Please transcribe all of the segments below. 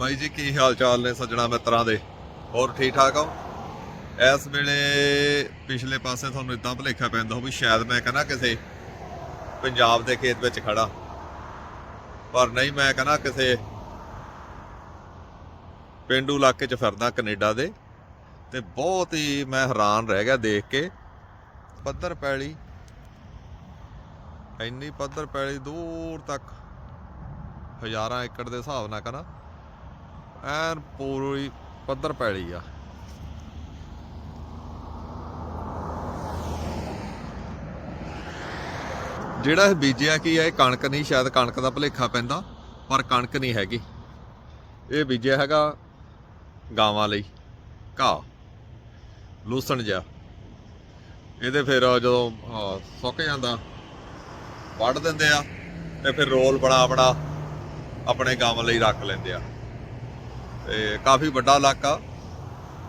ਬਾਈ ਜੀ, ਕੀ ਹਾਲ ਚਾਲ ਨੇ ਸੱਜਣਾ ਮਿੱਤਰਾਂ ਦੇ? ਹੋਰ ਠੀਕ ਠਾਕ ਹੋ? ਇਸ ਵੇਲੇ ਪਿਛਲੇ ਪਾਸੇ ਤੁਹਾਨੂੰ ਇਦਾਂ ਭੁਲੇਖਾ ਪੈਂਦਾ ਹੋ ਵੀ ਸ਼ਾਇਦ ਮੈਂ ਕਹਿੰਦਾ ਕਿਸੇ ਪੰਜਾਬ ਦੇ ਖੇਤ ਵਿੱਚ ਖੜਾ। ਪਰ ਨਹੀਂ, ਮੈਂ ਕਹਿੰਦਾ ਕਿਸੇ ਪਿੰਡੂ ਇਲਾਕੇ 'ਚ ਫਿਰਦਾ ਕੈਨੇਡਾ ਦੇ। ਤੇ ਬਹੁਤ ਹੀ ਮੈਂ ਹੈਰਾਨ ਰਹਿ ਗਿਆ ਦੇਖ ਕੇ। ਪੱਧਰ ਪੈਲੀ, ਇੰਨੀ ਪੱਧਰ ਪੈਲੀ ਦੂਰ ਤੱਕ ਹਜ਼ਾਰਾਂ ਏਕੜ ਦੇ ਹਿਸਾਬ ਨਾਲ ਕਹਿੰਦਾ ਐਨ ਪੂਰੀ ਪੱਧਰ ਪੈਲੀ ਆ। ਜਿਹੜਾ ਇਹ ਬੀਜਿਆ ਕੀ ਆ, ਇਹ ਕਣਕ ਨਹੀਂ, ਸ਼ਾਇਦ ਕਣਕ ਦਾ ਭੁਲੇਖਾ ਪੈਂਦਾ, ਪਰ ਕਣਕ ਨਹੀਂ ਹੈਗੀ। ਇਹ ਬੀਜਿਆ ਹੈਗਾ ਗਾਵਾਂ ਲਈ, ਘਾਹ, ਲੂਸਣ ਜਿਹਾ। ਇਹਦੇ ਫਿਰ ਜਦੋਂ ਸੁੱਕ ਜਾਂਦਾ, ਵੱਢ ਦਿੰਦੇ ਆ ਤੇ ਫਿਰ ਰੋਲ ਬਣਾ ਬਣਾ ਆਪਣੇ ਗਾਵਾਂ ਲਈ ਰੱਖ ਲੈਂਦੇ ਆ। ਤੇ ਕਾਫੀ ਵੱਡਾ ਇਲਾਕਾ।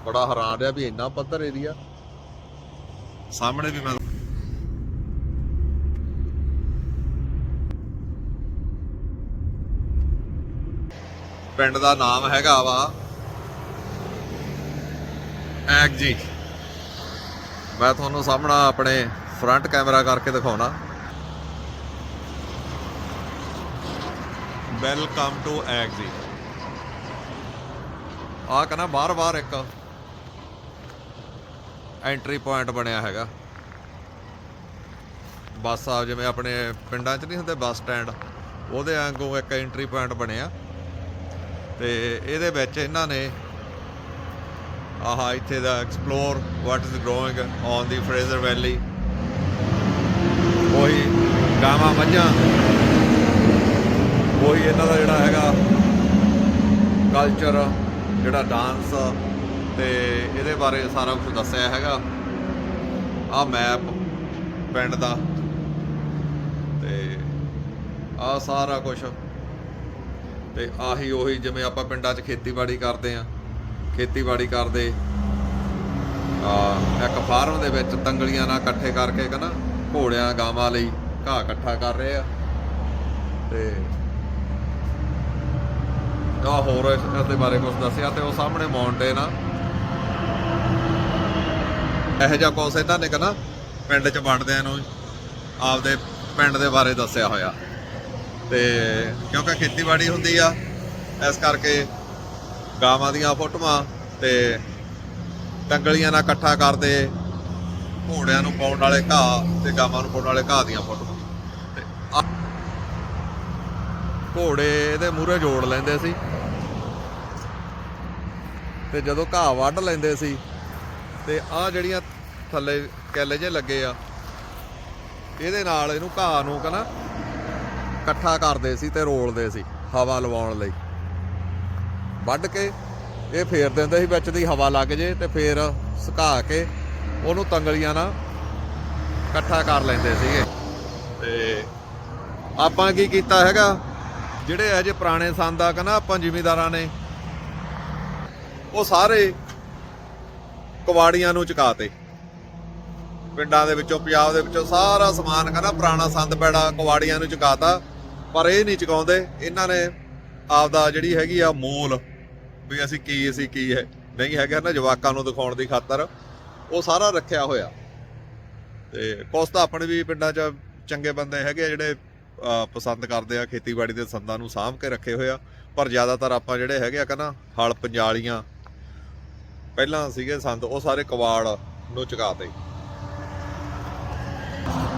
ਬੜਾ ਹੈਰਾਨ ਰਿਹਾ ਵੀ ਇੰਨਾ ਪੱਧਰ ਏਰੀਆ ਸਾਹਮਣੇ ਵੀ ਮੈਂ ਪਿੰਡ ਦਾ ਨਾਮ ਹੈਗਾ ਵਾ ਐਗ ਜੀ। ਮੈਂ ਤੁਹਾਨੂੰ ਸਾਹਮਣਾ ਆਪਣੇ ਫਰੰਟ ਕੈਮਰਾ ਕਰਕੇ ਦਿਖਾਉਣਾ। ਵੈਲਕਮ ਟੂ ਐਗਜੀ ਆ ਕਹਿੰਦਾ ਬਾਹਰ ਵਾਰ ਇੱਕ ਐਂਟਰੀ ਪੁਆਇੰਟ ਬਣਿਆ ਹੈਗਾ। ਬੱਸ ਆ, ਜਿਵੇਂ ਆਪਣੇ ਪਿੰਡਾਂ 'ਚ ਨਹੀਂ ਹੁੰਦੇ ਬੱਸ ਸਟੈਂਡ ਉਹਦੇ ਵਾਂਗੂ ਇੱਕ ਐਂਟਰੀ ਪੁਆਇੰਟ ਬਣਿਆ। ਤੇ ਇਹਦੇ ਵਿੱਚ ਇਹਨਾਂ ਨੇ ਆਹ ਇੱਥੇ ਦਾ explore what is growing on the Fraser Valley ਉਹੀ ਗਾਵਾਂ ਮੱਝਾਂ, ਉਹੀ ਇਹਨਾਂ ਦਾ ਜਿਹੜਾ ਹੈਗਾ ਕਲਚਰ ਜਿਹੜਾ ਡਾਂਸ ਤੇ ਇਹਦੇ ਬਾਰੇ ਸਾਰਾ ਕੁਝ ਦੱਸਿਆ ਹੈਗਾ। ਆ ਮੈਪ ਪਿੰਡ ਦਾ। ਤੇ ਆ ਸਾਰਾ ਕੁਝ ਤੇ ਆਹੀ ਉਹੀ ਜਿਵੇਂ ਆਪਾਂ ਪਿੰਡਾਂ 'ਚ ਖੇਤੀਬਾੜੀ ਕਰਦੇ ਆ। ਖੇਤੀਬਾੜੀ ਕਰਦੇ। ਆ ਇੱਕ ਫਾਰਮ ਦੇ ਵਿੱਚ ਤੰਗਲੀਆਂ ਨਾਲ ਇਕੱਠੇ ਕਰਕੇ ਕਹਿੰਦਾ ਘੋੜਿਆਂ ਗਾਵਾਂ ਲਈ ਘਾਹ ਇਕੱਠਾ ਕਰ ਰਹੇ ਆ। ਤੇ ਆ ਹੋਰ ਇਸ ਇਸ ਦੇ ਬਾਰੇ ਕੁਝ ਦੱਸਿਆ ਤੇ ਉਹ ਸਾਹਮਣੇ ਮਾਊਂਟੇਨ ਆ। ਇਹੋ ਜਿਹਾ ਕੁਛ ਇਹਨਾਂ ਨੇ ਕਹਿੰਦਾ, ਪਿੰਡ 'ਚ ਵੰਡਦਿਆਂ ਨੂੰ ਆਪਦੇ ਪਿੰਡ ਦੇ ਬਾਰੇ ਦੱਸਿਆ ਹੋਇਆ। ਤੇ ਕਿਉਂਕਿ ਖੇਤੀਬਾੜੀ ਹੁੰਦੀ ਆ, ਇਸ ਕਰਕੇ ਗਾਵਾਂ ਦੀਆਂ ਫੋਟੋਆਂ ਤੇ ਟੰਗਲੀਆਂ ਨਾਲ ਇਕੱਠਾ ਕਰਦੇ, ਘੋੜਿਆਂ ਨੂੰ ਪਾਉਣ ਵਾਲੇ ਘਾਹ ਤੇ ਗਾਵਾਂ ਨੂੰ ਪਾਉਣ ਵਾਲੇ ਘਾਹ ਦੀਆਂ ਫੋਟੋਆਂ। ਤੇ ਘੋੜੇ ਇਹਦੇ ਮੂਹਰੇ ਜੋੜ ਲੈਂਦੇ ਸੀ। ਤੇ ਜਦੋਂ ਘਾਹ ਵੱਢ ਲੈਂਦੇ ਸੀ, ਤੇ ਆਹ ਜਿਹੜੀਆਂ ਥੱਲੇ ਕੈਲੇ ਜੇ ਲੱਗੇ ਆ, ਇਹਦੇ ਨਾਲ ਇਹਨੂੰ ਘਾਹ ਨੂੰ ਕਹਿੰਦਾ ਇਕੱਠਾ ਕਰਦੇ ਸੀ ਤੇ ਰੋਲਦੇ ਸੀ ਹਵਾ ਲਵਾਉਣ ਲਈ। ਵੱਢ ਕੇ ਇਹ ਫੇਰ ਦਿੰਦੇ ਸੀ ਵਿੱਚ ਦੀ ਹਵਾ ਲੱਗ ਜੇ ਤੇ ਫੇਰ ਸੁਕਾ ਕੇ ਉਹਨੂੰ ਤੰਗਲੀਆਂ ਨਾਲ ਇਕੱਠਾ ਕਰ ਲੈਂਦੇ ਸੀਗੇ। ਤੇ ਆਪਾਂ ਕੀ ਕੀਤਾ ਹੈਗਾ? ਜਿਹੜੇ ਇਹ ਜਿਹੇ ਪੁਰਾਣੇ ਸੰਦ ਆ ਕਹਿੰਦਾ ਆਪਾਂ ਜ਼ਿਮੀਦਾਰਾਂ ਨੇ, ਉਹ ਸਾਰੇ ਕਵਾੜੀਆਂ ਨੂੰ ਚੁਕਾਤੇ। ਪਿੰਡਾਂ ਦੇ ਵਿੱਚੋਂ, ਪੰਜਾਬ ਦੇ ਵਿੱਚੋਂ ਸਾਰਾ ਸਮਾਨ ਕਹਿੰਦਾ ਪੁਰਾਣਾ ਸੰਦ ਪੈੜਾ ਕਵਾੜੀਆਂ ਨੂੰ ਚੁਕਾਤਾ, ਪਰ ਇਹ ਨਹੀਂ ਚੁਕਾਉਂਦੇ। ਇਹਨਾਂ ਨੇ ਆਪਦਾ ਜਿਹੜੀ ਹੈਗੀ ਆ ਮੂਲ ਵੀ ਅਸੀਂ ਕੀ ਅਸੀਂ ਕੀ ਹੈ, ਨਹੀਂ ਹੈਗਾ ਨਾ, ਜਵਾਕਾਂ ਨੂੰ ਦਿਖਾਉਣ ਦੀ ਖਾਤਰ, ਉਹ ਸਾਰਾ ਰੱਖਿਆ ਹੋਇਆ। ਤੇ ਕੁਛ ਤਾਂ ਆਪਣੇ ਵੀ ਪਿੰਡਾਂ 'ਚ ਚੰਗੇ ਬੰਦੇ ਹੈਗੇ ਆ ਜਿਹੜੇ ਪਸੰਦ ਕਰਦੇ ਆ, ਖੇਤੀਬਾੜੀ ਦੇ ਸੰਦਾਂ ਨੂੰ ਸਾਂਭ ਕੇ ਰੱਖੇ ਹੋਇਆ ਪਰ ਜ਼ਿਆਦਾਤਰ ਆਪਾਂ ਜਿਹੜੇ ਹੈਗੇ ਆ ਕਹਿੰਦਾ, ਹਲ ਪੰਜਾਲੀਆਂ, ਪਹਿਲਾਂ ਸੀਗੇ ਸੰਦ, ਉਹ ਸਾਰੇ ਕਵਾੜ ਨੂੰ ਚੁਕਾਤੇ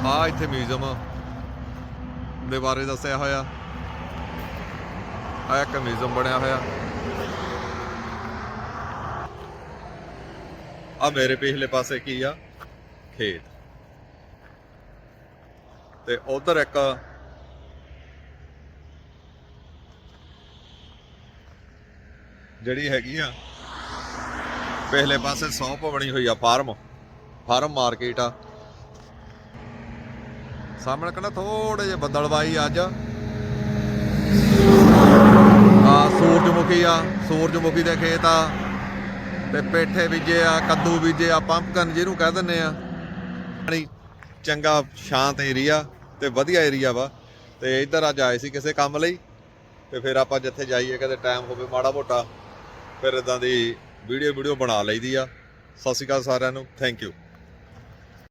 ਆ ਇੱਥੇ ਮਿਊਜ਼ੀਅਮ ਦੇ ਬਾਰੇ ਦੱਸਿਆ ਹੋਇਆ। ਆ ਇੱਕ ਮਿਊਜ਼ੀਅਮ ਬਣਿਆ ਹੋਇਆ। ਆ ਮੇਰੇ ਪਿਛਲੇ ਪਾਸੇ ਕੀ ਆ? ਖੇਤ। ਤੇ ਉਧਰ ਇੱਕ ਜਿਹੜੀ ਹੈਗੀ ਆ ਪਹਿਲੇ ਪਾਸੇ ਸੌਂਪ ਬਣੀ ਹੋਈ ਆ ਫਾਰਮ ਫਾਰਮ ਮਾਰਕੀਟ ਆ। ਸਾਹਮਣੇ ਕਹਿੰਦਾ ਥੋੜੇ ਜਿਹੇ ਬੱਦਲਵਾਈ ਅੱਜ। ਆ ਸੂਰਜਮੁਖੀ ਆ, ਸੂਰਜਮੁਖੀ ਦੇ ਖੇਤ ਆ। ਤੇ ਪੇਠੇ ਬੀਜੇ ਆ, ਕੱਦੂ ਬੀਜੇ ਆ ਪੰਪਕਨ ਜਿਹਨੂੰ ਕਹਿ ਦਿੰਨੇ ਆ। ਪਾਣੀ, ਚੰਗਾ ਸ਼ਾਂਤ ਏਰੀਆ ਤੇ ਵਧੀਆ ਏਰੀਆ ਵਾ। ਤੇ ਇੱਧਰ ਅੱਜ ਆਏ ਸੀ ਕਿਸੇ ਕੰਮ ਲਈ, ਤੇ ਫਿਰ ਆਪਾਂ ਜਿੱਥੇ ਜਾਈਏ ਕਦੇ ਟਾਈਮ ਹੋਵੇ ਮਾੜਾ ਮੋਟਾ। ਫਿਰ ਇਦਾਂ ਦੀ ਵੀਡੀਓ ਵੀਡੀਓ ਬਣਾ ਲਈਦੀ ਆ। ਸਤਿ ਸ਼੍ਰੀ ਅਕਾਲ ਸਾਰਿਆਂ ਨੂੰ। Thank you